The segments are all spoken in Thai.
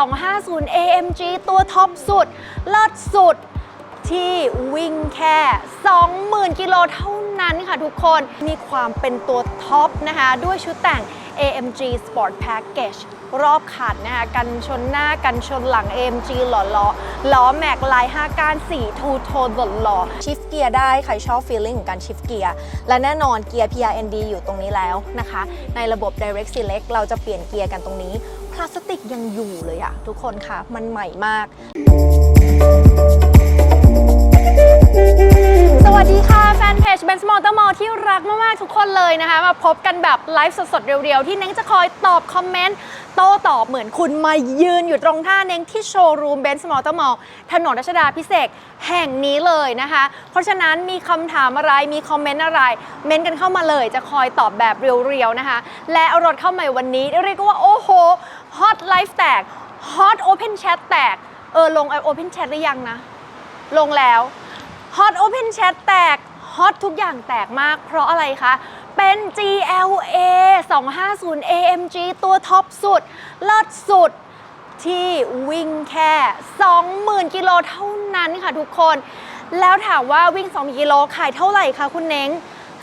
250 AMG ตัวท็อปสุด เลิศสุดที่วิ่งแค่ 20,000 กิโลเท่านั้นค่ะทุกคนมีความเป็นตัวท็อปนะคะ ด้วยชุดแต่ง AMG Sport Package รอบขัดนะคะกันชนหน้ากันชนหลัง AMG หล่อล้อล้อแม็กลาย 5ก้าน4ทูโทนหล่อชิฟเกียร์ได้ ใครชอบ feeling ของการชิฟเกียร์ และแน่นอนเกียร์ PRND อยู่ตรงนี้แล้วนะคะ ในระบบ Direct Select เราจะเปลี่ยนเกียร์กันตรงนี้ ลาสติกยังอยู่เลยอะทุกคนคะมันใหม่มาก สวัสดีค่ะ แฟนเพจ Benz Motor Mall ที่รักมาก ๆ ทุกคนเลยนะคะ มาพบกันแบบไลฟ์สด ๆ เร็ว ๆ ที่เน้งจะคอยตอบคอมเมนต์ โต้ตอบเหมือนคุณมายืนอยู่ตรงท่าเน้งที่โชว์รูม Benz Motor Mall ถนนรัชดาพิเศษแห่งนี้เลยนะคะ เพราะฉะนั้นมีคำถามอะไรมีคอมเมนต์อะไร เม้นต์กันเข้ามาเลยจะคอยตอบแบบเรียวๆนะคะ และเอารถเข้ามาวันนี้ เรียกว่า โอ้โหฮอตไลฟ์แตกฮอตโอเพนแชทแตก เออ ลงโอเพนแชทหรือยังนะ ลงแล้วฮอตโอเพนแชทแตกฮอตทุกอย่างแตกมาก เพราะอะไรคะ เป็น GLA 250 AMG ตัวท็อปสุด เลิศสุดที่วิ่งแค่ 20,000 กิโลเท่านั้นค่ะทุกคน แล้วถามว่าวิ่ง 2 กิโลขายเท่าไหร่คะคุณเน้ง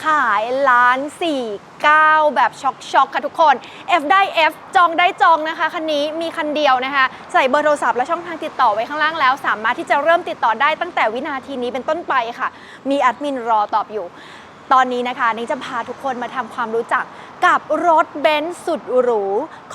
ขายล้านสี่เก้าแบบช็อกช็อกค่ะทุกคน F ได้ F จองได้จองนะคะคันนี้มีคันเดียวนะคะ ใส่เบอร์โทรศัพท์และช่องทางติดต่อไว้ข้างล่างแล้ว สามารถที่จะเริ่มติดต่อได้ตั้งแต่วินาทีนี้เป็นต้นไปค่ะ มีแอดมินรอตอบอยู่ ตอนนี้นะคะนิ้งจะพาทุกคนมาทำความรู้จักกับรถเบนซ์สุดหรู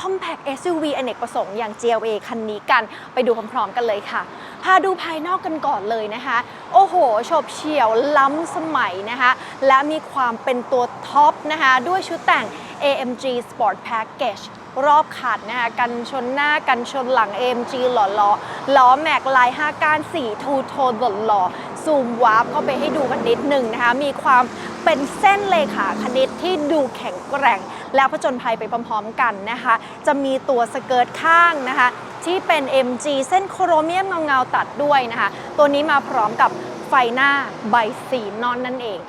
Compact SUV อเนกประสงค์อย่าง GLA คันนี้กันไปดูพร้อมๆกันเลยค่ะ พาดูภายนอกกันก่อนเลยนะคะ โอ้โหโฉบเฉี่ยวล้ำสมัยนะคะ และมีความเป็นตัวท็อปนะคะ ด้วยชุดแต่ง AMG Sport Package รอบขัดนะคะกันชนหน้ากันชนหลัง AMG หล่อล้อล้อแม็กลาย 5 ก้าน 4 ทูโทนหล่อๆซูมวาร์ปเข้าไปให้ดูกันนิดหนึ่งนะคะ มีความ เป็นเส้นเลขาคณิตที่ดูแข็งแกร่ง แล้วผจญภัยไปพร้อมๆกันนะคะ จะมีตัวสเกิร์ตข้างนะคะ ที่เป็น MG เส้นโครเมียมเงาๆตัดด้วยนะคะ ตัวนี้มาพร้อมกับไฟหน้าใบสีนอนนั่นเอง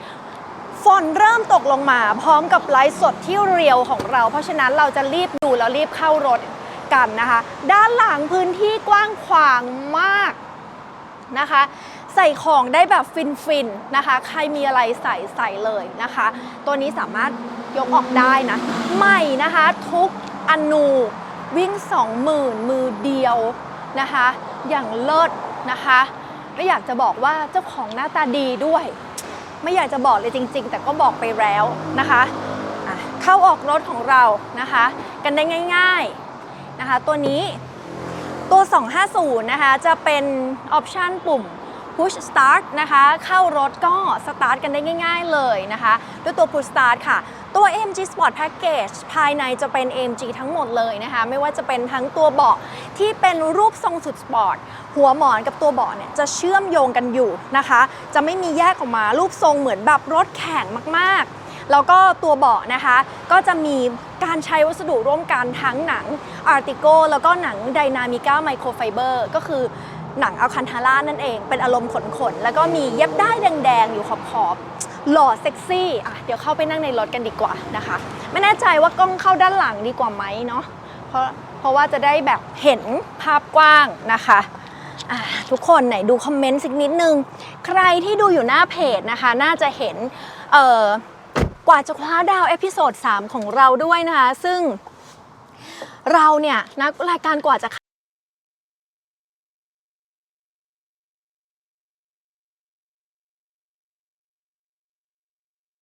ฝนเริ่มตกลงมาพร้อมกับไลฟ์สดที่เรียวของเรา เพราะฉะนั้นเราจะรีบดูแล้วรีบเข้ารถกันนะคะ ด้านหลังพื้นที่กว้างขวางมากนะคะ ใส่ของได้แบบฟินๆนะคะ ใครมีอะไรใส่ใส่เลยนะคะ ตัวนี้สามารถยกออกได้นะ ใหม่นะคะทุกอนูวิ่ง 20,000 มือเดียวนะคะ อย่างเลิศนะคะและอยากจะบอกว่าเจ้าของหน้าตาดีด้วย ไม่อยากจะบอกเลยจริง ๆ แต่ก็บอกไปแล้วนะคะะเข้าออกรถของเรานะคะ กันได้ง่าย ๆนะคะ ตัวนี้ตัว 250 นะคะ จะเป็นออปชันปุ่ม push start นะคะ เข้ารถก็สตาร์ทกันได้ง่าย ๆเลยนะคะ ด้วยตัว push start ค่ะ ตัว AMG Sport Package ภายในจะเป็น AMG ทั้งหมดเลยนะคะ ไม่ว่าจะเป็นทั้งตัวเบาะที่เป็นรูปทรงสุดสปอร์ต หัวหมอนกับตัวเบาะเนี่ยจะเชื่อมโยงกันอยู่นะคะ จะไม่มีแยกออกมารูปทรงเหมือนแบบรถแข่งมากๆแล้วก็ตัวเบาะนะคะ ก็จะมีการใช้วัสดุร่วมกันทั้งหนัง Artico แล้วก็หนัง Dynamica Microfiber ก็คือ หนังอัลคันทาร่านั่นเอง เป็นอารมณ์ขนๆ แล้วก็มีเย็บได้แดงๆ อยู่ขอบๆ หล่อเซ็กซี่อะเดี๋ยวเข้าไปนั่งในรถกันดีกว่านะคะ ไม่แน่ใจว่ากล้องเข้าด้านหลังดีกว่าไหมเนาะเพราะเพราะว่าจะได้แบบเห็นภาพกว้างนะคะอะทุกคนไหนดูคอมเมนต์สักนิดนึง ใครที่ดูอยู่หน้าเพจนะคะ น่าจะเห็นกว่าจะคว้าดาวเอพิโซด3ของเราด้วยนะคะ ซึ่งเราเนี่ยนะรายการกว่าจะ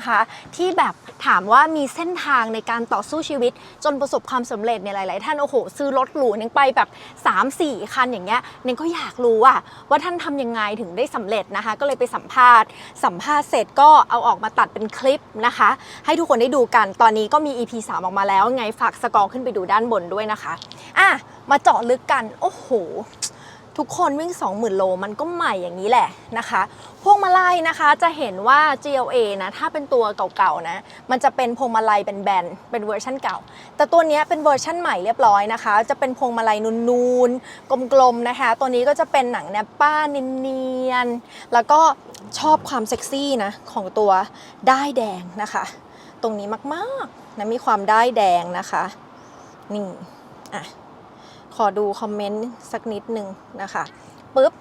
คะที่แบบถามว่ามีเส้นทางในการต่อสู้ชีวิต จนประสบความสำเร็จเนี่ยหลาย ๆ ท่านโอ้โห ซื้อรถหรูเน่งไปแบบ 3-4 คันอย่างเงี้ยเน่งก็อยากรู้อะว่าท่านทำยังไงถึงได้สำเร็จนะคะ ก็เลยไปสัมภาษณ์ สัมภาษณ์เสร็จก็เอาออกมาตัดเป็นคลิปนะคะ ให้ทุกคนได้ดูกันตอนนี้ก็มี EP 3 ออกมาแล้วไงฝากสกอร์ขึ้นไปดูด้านบนด้วยนะคะอะมาเจาะลึกกันโอ้โห ทุกคนวิ่ง 20,000 โลมันก็ใหม่อย่างนี้แหละนะคะ พวงมาลัยนะคะจะเห็นว่า GLA นะถ้าเป็นตัวเก่าๆนะมันจะเป็นพวงมาลัยเป็นแบนเป็นเวอร์ชั่นเก่า แต่ตัวนี้เป็นเวอร์ชั่นใหม่เรียบร้อยนะคะ จะเป็นพวงมาลัยนูนๆกลมๆนะคะ ตัวนี้ก็จะเป็นหนังแนปป้าเนียนๆแล้วก็ชอบความเซ็กซี่นะของตัวด้ายแดงนะคะ ตรงนี้มากๆนะมีความด้ายแดงนะคะนี่อะ ขอดูคอมเมนต์สักนิดหนึ่งนะคะปุ๊บ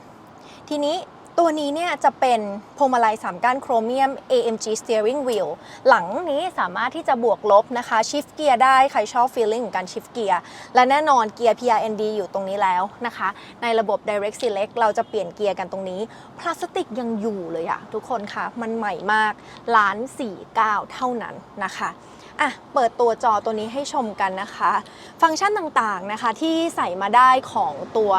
ทีนี้ตัวนี้เนี่ยจะเป็นพวงมาลัยสามก้านโครเมียม AMG Steering Wheel หลังนี้สามารถที่จะบวกลบนะคะ ชิฟเกียร์ได้ ใครชอบ feeling ของการชิฟเกียร์และแน่นอนเกียร์ PRND อยู่ตรงนี้แล้วนะคะ ในระบบ Direct Select เราจะเปลี่ยนเกียร์กันตรงนี้ พลาสติกยังอยู่เลยอะทุกคนคะมันใหม่มากล้านสี่เก้าเท่านั้นนะคะ อะเปิดตัวจอตัวนี้ให้ชมกันนะคะ ฟังก์ชันต่างๆนะคะที่ใส่มาได้ของตัว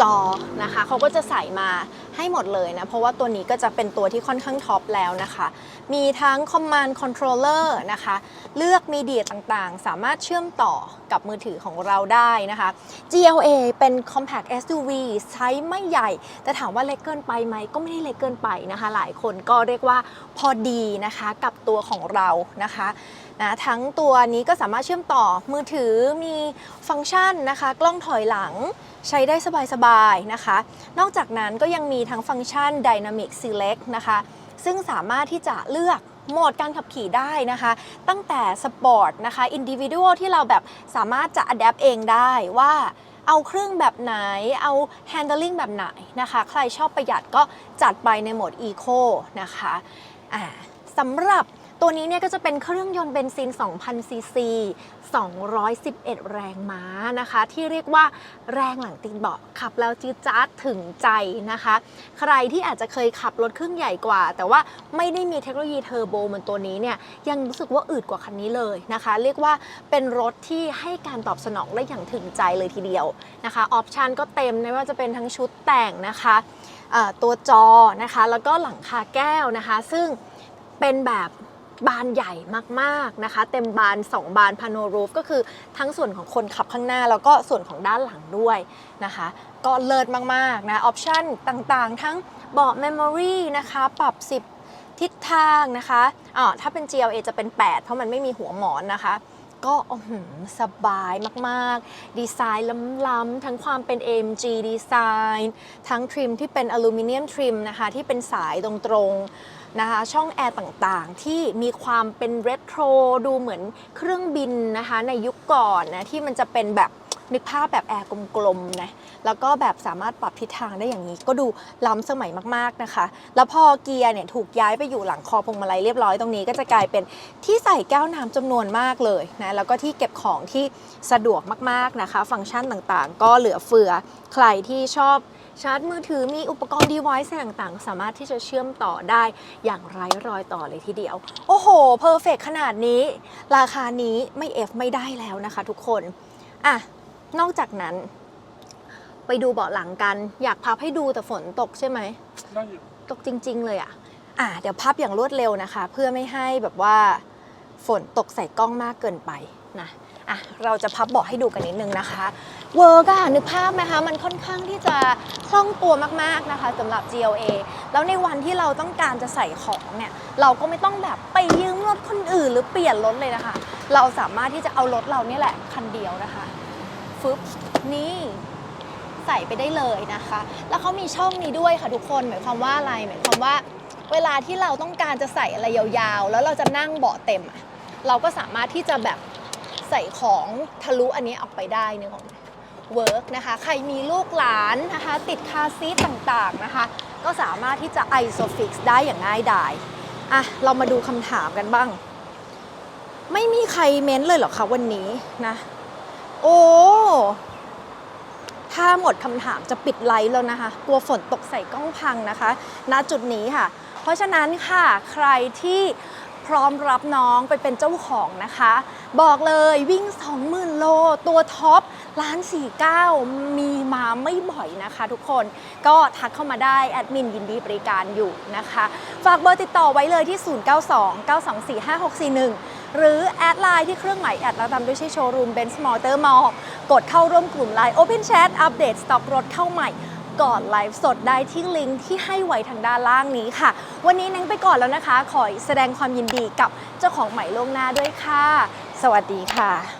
จอนะคะเขาก็จะใส่มาให้หมดเลยนะ เพราะว่าตัวนี้ก็จะเป็นตัวที่ค่อนข้างท็อปแล้วนะคะ มีทั้ง Command Controller นะคะ เลือกมีเดียต่างๆ สามารถเชื่อมต่อกับมือถือของเราได้นะคะ GLA เป็น Compact SUV ใช้ไม่ใหญ่ แต่ถามว่าเล็กเกินไปไหม ก็ไม่ได้เล็กเกินไปนะคะ หลายคนก็เรียกว่าพอดีนะคะกับตัวของเรานะคะ นะทั้งตัวนี้ก็สามารถเชื่อมต่อมือถือมีฟังก์ชันนะคะ กล้องถอยหลังใช้ได้สบายๆนะคะ นอกจากนั้นก็ยังมีทั้งฟังก์ชัน Dynamic Select นะคะ ซึ่งสามารถที่จะเลือกโหมดการขับขี่ได้นะคะ ตั้งแต่สปอร์ตนะคะ Individual ที่เราแบบสามารถจะ adapt เองได้ว่าเอาเครื่องแบบไหน เอา handling แบบไหนนะคะ ใครชอบประหยัดก็จัดไปในโหมด Eco นะคะสำหรับ ตัวนี้เนี่ยก็จะเป็นเครื่องยนต์เบนซิน 2,000 ซีซี 211 แรงม้านะคะ ที่เรียกว่าแรงหลังตีนเบาะขับแล้วจี๊ดจ๊าดถึงใจนะคะ ใครที่อาจจะเคยขับรถเครื่องใหญ่กว่า แต่ว่าไม่ได้มีเทคโนโลยีเทอร์โบเหมือนตัวนี้เนี่ยยังรู้สึกว่าอืดกว่าคันนี้เลยนะคะ เรียกว่าเป็นรถที่ให้การตอบสนองได้อย่างถึงใจเลยทีเดียวนะคะออปชันก็เต็มไม่ว่าจะเป็นทั้งชุดแต่งนะคะตัวจอนะคะ แล้วก็หลังคาแก้วนะคะ ซึ่งเป็นแบบ บานใหญ่มากๆนะคะ เต็มบาน 2 บานพาโนรูฟก็คือทั้งส่วนของคนขับข้างหน้า แล้วก็ส่วนของด้านหลังด้วยนะคะ ก็เลิศมากๆนะ ออปชั่นต่างๆ ทั้งเบาะเมมโมรีนะคะ ปรับ 10 ทิศทางนะคะอ่าถ้าเป็น GLA จะเป็น 8 เพราะมันไม่มีหัวหมอนนะคะก็อ๋อหือสบายมาก ๆ ดีไซน์ล้ำ ๆ ทั้งความเป็น AMG ดีไซน์ ทั้งทริมที่เป็นอลูมิเนียมทริมนะคะ ที่เป็นสายตรง ๆ นะคะช่องแอร์ต่างๆ ที่มีความเป็นเรโทรดูเหมือนเครื่องบินนะคะในยุคก่อนนะที่มันจะเป็นแบบนึกภาพแบบแอร์กลมๆนะแล้วก็แบบสามารถปรับทิศทางได้อย่างนี้ ก็ดูล้ำสมัยมากๆนะคะ แล้วพอเกียร์เนี่ยถูกย้ายไปอยู่หลังคอพวงมาลัยเรียบร้อยตรงนี้ก็จะกลายเป็นที่ใส่แก้วน้ำจำนวนมากเลยนะแล้วก็ที่เก็บของที่สะดวกมากๆนะคะ ฟังก์ชันต่างๆ ก็เหลือเฟือใครที่ชอบ ชาร์จมือถือมีอุปกรณ์ device ต่างๆ สามารถที่จะเชื่อมต่อได้อย่างไร้รอยต่อเลยทีเดียว โอ้โหเพอร์เฟกขนาดนี้ ราคานี้ไม่เอฟไม่ได้แล้วนะคะทุกคนอะนอกจากนั้น ไปดูเบาะหลังกัน อยากพับให้ดูแต่ฝนตกใช่ไหมได้อยู่ตกจริง ๆ เลยอะ่ะอะเดี๋ยวพับอย่างรวดเร็วนะคะ เพื่อไม่ให้แบบว่าฝนตกใส่กล้องมากเกินไปนะอะเราจะพับเบาะให้ดูกันนิดนึงนะคะ เวิร์กอะนึกภาพไหมคะมันค่อนข้างที่จะคล่องตัวมากๆนะคะสำหรับ GLA แล้วในวันที่เราต้องการจะใส่ของเนี่ยเราก็ไม่ต้องแบบไปยืมรถคนอื่นหรือเปลี่ยนรถเลยนะคะ เราสามารถที่จะเอารถเราเนี่ยแหละคันเดียวนะคะฟึบนี่ใส่ไปได้เลยนะคะ แล้วเขามีช่องนี้ด้วยค่ะทุกคนหมายความว่าอะไรหมายความว่า เวลาที่เราต้องการจะใส่อะไรยาวๆ แล้วเราจะนั่งเบาะเต็มอะเราก็สามารถที่จะแบบใส่ของทะลุอันนี้ออกไปได้นึกออกไหม เวิร์กนะคะ ใครมีลูกหลานนะคะ ติดคาซีทต่างๆนะคะ ก็สามารถที่จะไอโซฟิกได้อย่างง่ายดายอะ เรามาดูคำถามกันบ้าง ไม่มีใครเม้นเลยเหรอคะวันนี้นะ โอ้ถ้าหมดคำถามจะปิดไลฟ์แล้วนะคะ กลัวฝนตกใส่กล้องพังนะคะ ณ จุดนี้ค่ะ เพราะฉะนั้นค่ะ ใครที่พร้อมรับน้องไปเป็นเจ้าของนะคะ บอกเลยวิ่ง 20,000 โล ตัวท็อป ล้าน 49 มีมาไม่บ่อยนะคะทุกคนก็ทักเข้ามาได้แอดมินยินดีบริการอยู่นะคะ ฝากเบอร์ติดต่อไว้เลยที่ 092 924 5641 หรือแอดไลน์ที่เครื่องหมายแอดแล้วตามด้วยชื่อโชว์รูมเบนซ์มอเตอร์มอลกดเข้าร่วมกลุ่มไลน์ Open Chat อัปเดตสต็อกรถเข้าใหม่ก่อนไลฟ์สดได้ที่ลิงก์ที่ให้ไว้ทางด้านล่างนี้ค่ะ วันนี้นังไปก่อนแล้วนะคะ ขอแสดงความยินดีกับเจ้าของใหม่ล่วงหน้าด้วยค่ะ สวัสดีค่ะ